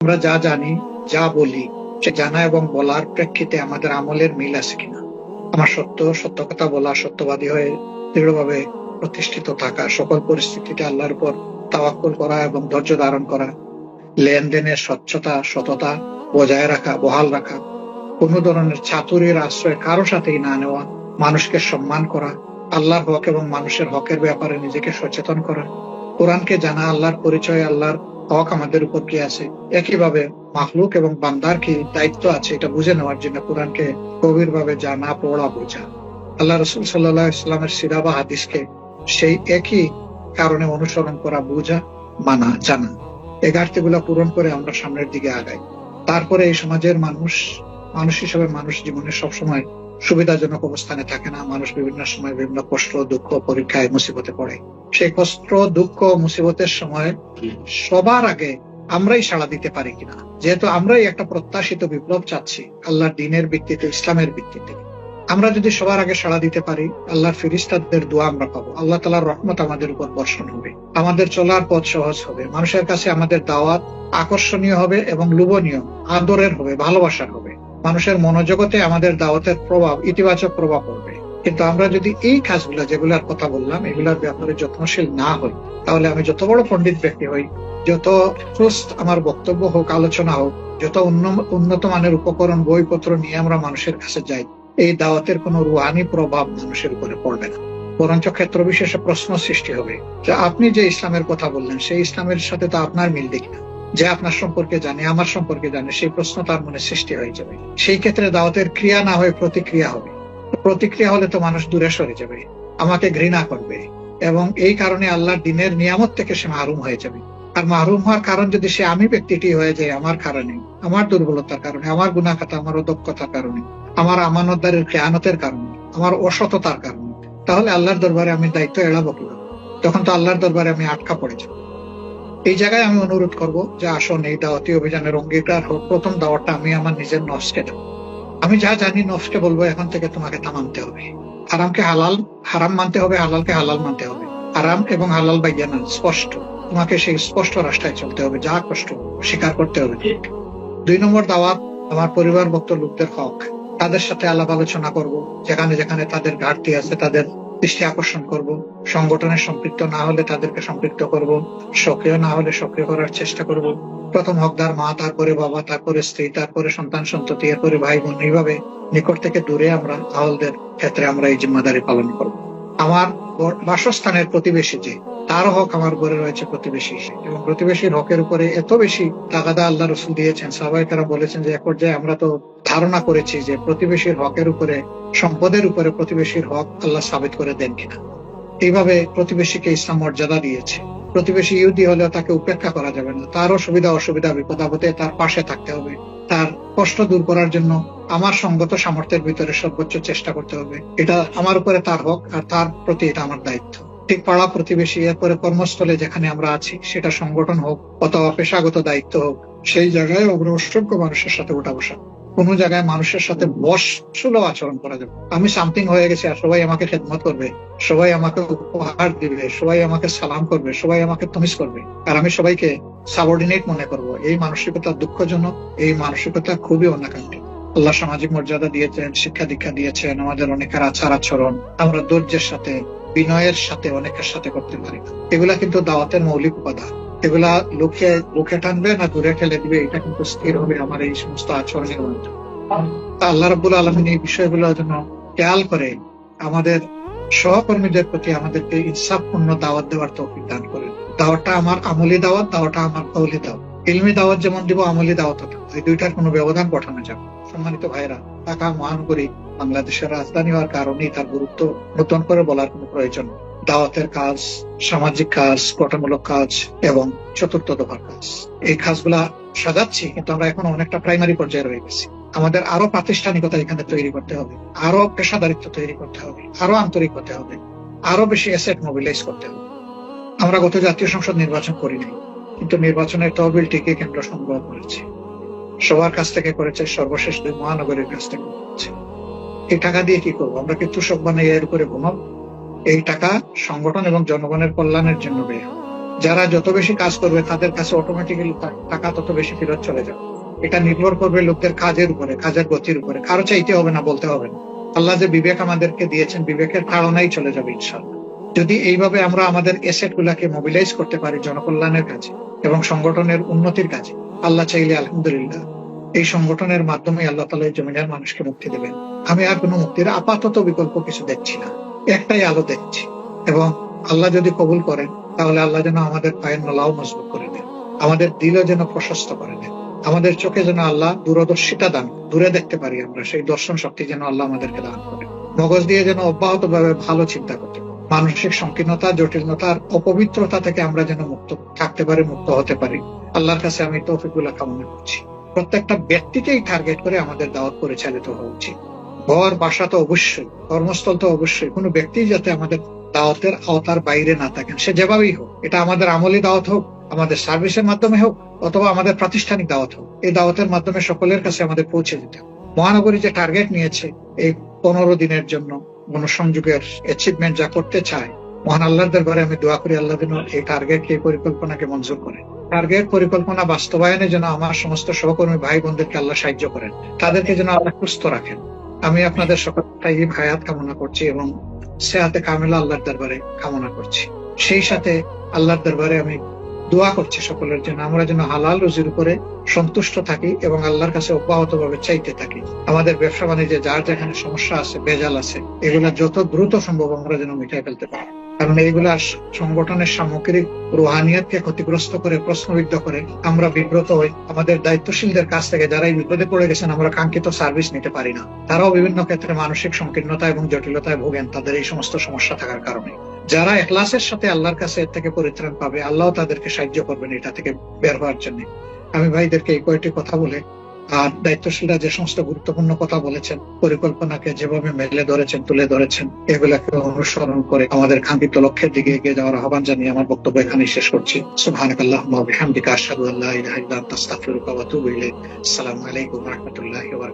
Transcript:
আমরা যা জানি, যা বলি, সে জানা এবং বলার প্রেক্ষিতে আমাদের আমলের মিল আছে কিনা। আমার সত্য সত্য কথা বলা সত্যবাদী হয়ে দৃঢ়ভাবে প্রতিষ্ঠিত থাকা সকল পরিস্থিতিতে আল্লাহর উপর তাওয়াক্কুল করা এবং ধৈর্য ধারণ করা লেনদেনের স্বচ্ছতা, সততা বজায় রাখা, বহাল রাখা, কোন ধরনের চাতুরির আশ্রয় কারও সাথেই না নেওয়া, মানুষকে সম্মান করা, আল্লাহর হক এবং মানুষের হকের ব্যাপারে নিজেকে সচেতন করা, কোরআনকে জানা, আল্লাহর পরিচয়, আল্লাহর হক আমাদের উপর কি আছে? একইভাবে মাহলুক এবং বান্দার কি দায়িত্ব আছে? এটা বুঝে নেওয়ার জন্য কোরআনকে গভীর ভাবে জানা পড়া বোঝা। আল্লাহ রসুল সাল্লাহ ইসলামের সিরা বা হাদিসকে সেই একই কারণে অনুসরণ করা বোঝা, মানা, জানা। এই ঘাটতি পূরণ করে আমরা সামনের দিকে আগাই। তারপরে এই সমাজের মানুষ মানুষ হিসেবে মানুষ জীবনে সবসময় সুবিধাজনক অবস্থানে থাকে না। মানুষ বিভিন্ন সময় বিভিন্ন কষ্ট, দুঃখ, পরীক্ষায় মুসিবতে পড়ে। সেই কষ্ট, দুঃখ, মুসিবতের সময় সবার আগে আমরাই সাড়া দিতে পারি কিনা? যেহেতু আমরাই একটা প্রত্যাশিত বিপ্লব চাচ্ছি, আল্লাহর দিনের ভিত্তিতে, ইসলামের ভিত্তিতে। আমরা যদি সবার আগে সাড়া দিতে পারি, আল্লাহর ফিরিস্তাদের দোয়া আমরা পাবো। আল্লাহ তালার রহমত আমাদের উপর বর্ষণ হবে। আমাদের চলার পথ সহজ হবে। মানুষের কাছে আমাদের দাওয়াত আকর্ষণীয় হবে এবং লোভনীয়, আদরের হবে, ভালোবাসার হবে। মানুষের মনোজগতে আমাদের দাওয়াতের প্রভাব, ইতিবাচক প্রভাব পড়বে। কিন্তু আমরা যদি এই কাজগুলো, যেগুলার কথা বললাম, এগুলার ব্যাপারে যত্নশীল না হই, তাহলে আমি যত বড় পণ্ডিত ব্যক্তি হই, যত সুস্থ আমার বক্তব্য হোক, আলোচনা হোক, যত উন্নত মানের উপকরণ, বইপত্র নিয়ে আমরা মানুষের কাছে যাই, এই দাওয়াতের কোন রুহানি প্রভাব মানুষের উপরে পড়বে না। বরঞ্চ ক্ষেত্র বিশেষে প্রশ্ন সৃষ্টি হবে যে, আপনি যে ইসলামের কথা বললেন, সেই ইসলামের সাথে তো আপনার মিল দেখি না। যে আপনার সম্পর্কে জানে, আমার সম্পর্কে জানে, সেই প্রশ্ন তার মনে সৃষ্টি হয়ে যাবে। সেই ক্ষেত্রে দাওয়াতের ক্রিয়া না হয়ে প্রতিক্রিয়া হবে। প্রতিক্রিয়া হলে তো মানুষ দূরে সরে যাবে, আমাকে ঘৃণা করবে এবং এই কারণে আল্লাহর দিনের নিয়ামত থেকে সে মাহরুম হয়ে যাবে। আর মাহরুম হওয়ার কারণ যদি সে আমি ব্যক্তিটি হয়ে যায় আমার কারণে, আমার দুর্বলতার কারণে, আমার গুণাখাতা আমার অদক্ষতার কারণে, আমার আমানতদারের খেয়ানতের কারণে, আমার অসততার কারণে, তাহলে আল্লাহর দরবারে আমি দায়িত্ব এড়াবো কীভাবে? তখন তো আল্লাহর দরবারে আমি আটকা পড়ে যাব। এই জায়গায় আমি অনুরোধ করব যে আসুন, এই দাওয়াতি অভিযানের অঙ্গীকার হোক। প্রথম দাওয়াতটা আমি আমার নিজের নফসকে দেবো। আমি যা জানি নফসকে বলব, এখন থেকে তোমাকে তা মানতে হবে। হারামকে হালাল, হারাম মানতে হবে, হালালকে হালাল মানতে হবে। হারাম এবং হালাল বাইয়া না, স্পষ্ট। তোমাকে সেই স্পষ্ট রাস্তায় চলতে হবে, যা কষ্ট, স্বীকার করতে হবে। দুই নম্বর দাওয়াত, আমার পরিবার ভক্ত লোকদের হক। তাদের সাথে আলাপ আলোচনা করব। যেখানে যেখানে তাদের ঘাটতি আছে, তাদের দৃষ্টি আকর্ষণ করব, সংগঠনে সম্পৃক্ত না হলে তাদেরকে সম্পৃক্ত করব, সক্রিয় না হলে সক্রিয় করার চেষ্টা করব। প্রথম হকদার মা, তারপরে বাবা, তারপরে স্ত্রী, তারপরে সন্তান, সন্ততি, এরপরে ভাই বোন, এইভাবে নিকট থেকে দূরে আমরা, আহলদের ক্ষেত্রে আমরা এই জিম্মাদারি পালন করব। আমার বাসস্থানের প্রতিবেশী যে, তার হক আমার ঘরে রয়েছে প্রতিবেশী এবং প্রতিবেশীর হকের উপরে এত বেশি তাগাদা আল্লাহ রসুল দিয়েছেন সবাই তারা বলেছেন যে, এক পর্যায়ে আমরা তো ধারণা করেছি যে প্রতিবেশীর হকের উপরে, সম্পদের উপরে প্রতিবেশীর হক আল্লাহ সাবিত করে দেন কিনা। এইভাবে প্রতিবেশীকে ইসলাম মর্যাদা দিয়েছে। প্রতিবেশী ইহুদি হলেও তাকে উপেক্ষা করা যাবে না। তারও সুবিধা অসুবিধা, বিপদ আপদে তার পাশে থাকতে হবে। তার কষ্ট দূর করার জন্য আমার সঙ্গত সামর্থ্যের ভিতরে সর্বোচ্চ চেষ্টা করতে হবে। এটা আমার উপরে তার হক আর তার প্রতি এটা আমার দায়িত্ব। ঠিক পাড়া প্রতিবেশী, এরপরে কর্মস্থলে যেখানে আমরা আছি, সেটা সংগঠন হোক অথবা পেশাগত দায়িত্ব হোক, সেই জায়গায় আমরা অসংখ্য মানুষের সাথে উঠা বসা। কোনো জায়গায় মানুষের সাথে বস সুলভ আচরণ করা যাবে। আমি সামথিং হয়ে গেছি আর সবাই আমাকে খেদমত করবে, সবাই আমাকে উপহার দিবে, সবাই আমাকে সালাম করবে, সবাই আমাকে তমিস করবে। আর আমি সবাইকে সাবঅর্ডিনেট মনে করব। এই মানসিকতা দুঃখজনক, এই মানসিকতা খুবই অনাকাঙ্ক্ষী আল্লাহ সামাজিক মর্যাদা দিয়েছেন, শিক্ষা দীক্ষা দিয়েছেন, আমাদের অনেকের আচার আচরণ আমরা ধৈর্যের সাথে, বিনয়ের সাথে, অনেকের সাথে করতে পারি এগুলা কিন্তু দাওয়াতের মৌলিক উপাদান। এগুলা লোকে লোকে টানবে না, দূরে ঠেলে দিবে, এটা কিন্তু স্থির হবে আমার এই সমস্ত আচরণের মধ্যে। আল্লাহ রবুল আলমিন এই বিষয়গুলোর জন্য খেয়াল করে, আমাদের সহকর্মীদের প্রতি আমাদেরকে ইনসাফপূর্ণ দাওয়াত দেওয়ার তৌফিক দান করেন। দাওয়াতটা আমার আমলি দাওয়াত দাওয়াটা আমার কৌলি দাওয়াত। ইলমি দাওয়াত যেমন দিব, আমলি দাওয়াত এই দুইটার কোনো ব্যবধান পাঠানো যাবে সম্মানিত ভাইরা ঢাকা মহানগরী বাংলাদেশের রাজধানী হওয়ার কারণেই তার গুরুত্ব নতুন করে বলার কোনো প্রয়োজন দাওয়াতের কাজ, সামাজিক কাজ, গঠনমূলক কাজ এবং চতুর্থ দফার কাজ। এই কাজগুলা সাজাচ্ছি, কিন্তু আমরা এখন অনেকটা প্রাইমারি পর্যায়ে রয়ে গেছি। আমাদের আরও প্রাতিষ্ঠানিকতা এখানে তৈরি করতে হবে, আরও পেশাদারিত্ব তৈরি করতে হবে, আরও আন্তরিক হতে হবে, আরও বেশি অ্যাসেট মোবিলাইজ করতে হবে। আমরা গত জাতীয় সংসদ নির্বাচন করিনি, কিন্তু নির্বাচনের তহবিলটিকে কেন্দ্র সংগ্রহ করেছে। সবার কাছ থেকে করেছে, সর্বশেষ দুই মহানগরের কাছ থেকে করেছে। এই টাকা দিয়ে কি করব? আমরা কি তুষক বানাই এর উপরে ঘুমাবো? এই টাকা সংগঠন এবং জনগণের কল্যাণের জন্য ব্যয় যারা যত বেশি কাজ করবে, তাদের কাছে অটোমেটিক্যালি টাকা তত বেশি ফেরত চলে যাবে। এটা নির্ভর করবে লোকদের কাজের উপরে, কাজের গতির উপরে। কারও চাইতে হবে না, বলতে হবে না। আল্লাহ যে বিবেক আমাদেরকে দিয়েছেন, বিবেকের কারণেই চলে যাবে ইনশাল্লাহ যদি এইভাবে আমরা আমাদের এসেট গুলাকে মোবিলাইজ করতে পারি জনকল্যাণের কাজে এবং সংগঠনের উন্নতির কাজে, আল্লাহ চাইলে আলহামদুলিল্লাহ এই সংগঠনের মাধ্যমে আল্লাহ তালা জমিনের মানুষকে মুক্তি দেবেন। আমি আর কোনো মুক্তির আপাতত বিকল্প কিছু দেখছি না। একটাই আলো দেখছি। এবং আল্লাহ যদি কবুল করেন, তাহলে আল্লাহ যেন আমাদের পায়ের নলাও মজবুত করে দেন। আমাদের দিলও যেন প্রশস্ত করে দেন। আমাদের চোখে যেন আল্লাহ দূরদর্শিতা দান দূরে দেখতে পারি আমরা সেই দর্শন শক্তি যেন আল্লাহ আমাদেরকে দান করে। মগজ দিয়ে যেন অব্যাহত ভাবে ভালো চিন্তা করতে মানসিক সংকীর্ণতা জটিলতার অপবিত্রতা থেকে আমরা যেন মুক্ত থাকতে পারি, মুক্ত হতে পারি। আল্লাহর কাছে আমি তৌফিকুল্লাহ কামনা করছি। প্রত্যেকটা ব্যক্তিকেই টার্গেট করে আমাদের দাওয়াত পরিচালিত হওয়া উচিত। ঘর, বাসা তো অবশ্যই, কর্মস্থল তো অবশ্যই। কোনো ব্যক্তি যাতে আমাদের দাওয়াতের আওতার বাইরে না থাকেন, সে যেভাবেই হোক, এটা আমাদের আমলি দাওয়াত হোক, আমাদের সার্ভিসের মাধ্যমে হোক, অথবা আমাদের প্রাতিষ্ঠানিক দাওয়াত হোক, এই দাওয়াতের মাধ্যমে সকলের কাছে আমাদের পৌঁছে দিতে মহানগরী যে টার্গেট নিয়েছে, এই পনেরো দিনের জন্য গণসংযোগের অ্যাচিভমেন্ট যা করতে চায়, মহান আল্লাহর দরবারে আমি দোয়া করি, আল্লাহ যেন এই টার্গেট এই পরিকল্পনাকে মঞ্জুর করে। টার্গেট পরিকল্পনা, বাস্তবায়নে যেন আমার সমস্ত সহকর্মী ভাই বোনদেরকে আল্লাহ সাহায্য করেন, তাদেরকে যেন আল্লাহ সুস্থ রাখেন। আমি আপনাদের সকলটাই হায়াত কামনা করছি এবং সেহাতে কামেলা আল্লাহর দরবারে কামনা করছি। সেই সাথে আল্লাহর দরবারে আমি দোয়া করছি সকলের জন্য, আমরা যেন হালাল রুজির উপরে সন্তুষ্ট থাকি এবং আল্লাহর কাছে অব্যাহত ভাবে চাইতে থাকি। আমাদের ব্যবসা বাণিজ্যে যার যেখানে সমস্যা আছে বেজাল আছে, এগুলা যত দ্রুত সম্ভব আমরা যেন মিটাই ফেলতে পারি। কারণ এইগুলা সংগঠনের সামগ্রিক রুহানিয়াতকে ক্ষতিগ্রস্ত করে প্রশ্নবিদ্ধ করে, আমরা বিব্রত হই। আমাদের দায়িত্বশীলদের কাছ থেকে যারা এই বিপদে পড়ে গেছেন, আমরা কাঙ্ক্ষিত সার্ভিস নিতে পারি না। তারাও বিভিন্ন ক্ষেত্রে মানসিক সংকীর্ণতা এবং জটিলতায় ভোগেন, তাদের এই সমস্ত সমস্যা থাকার কারণে। যারা এখলাসের সাথে আল্লাহর কাছে এর থেকে পরিত্রাণ পাবে, আল্লাহ তাদেরকে সাহায্য করবেন এটা থেকে বের হওয়ার জন্য। আমি ভাইদেরকে এই কয়েকটি কথা বলে আর দায়িত্বশীলরা যে সমস্ত গুরুত্বপূর্ণ কথা বলেছেন, পরিকল্পনাকে যেভাবে মেলে ধরেছেন, তুলে ধরেছেন, এগুলাকে অনুসরণ করে আমাদের কাঙ্ক্ষিত লক্ষ্যের দিকে এগিয়ে যাওয়ার আহ্বান জানিয়ে আমার বক্তব্য এখানে শেষ করছি। সুবহানাকাল্লাহ বিহামদিকা ওয়া আসসালামু আলাইকুম ওয়া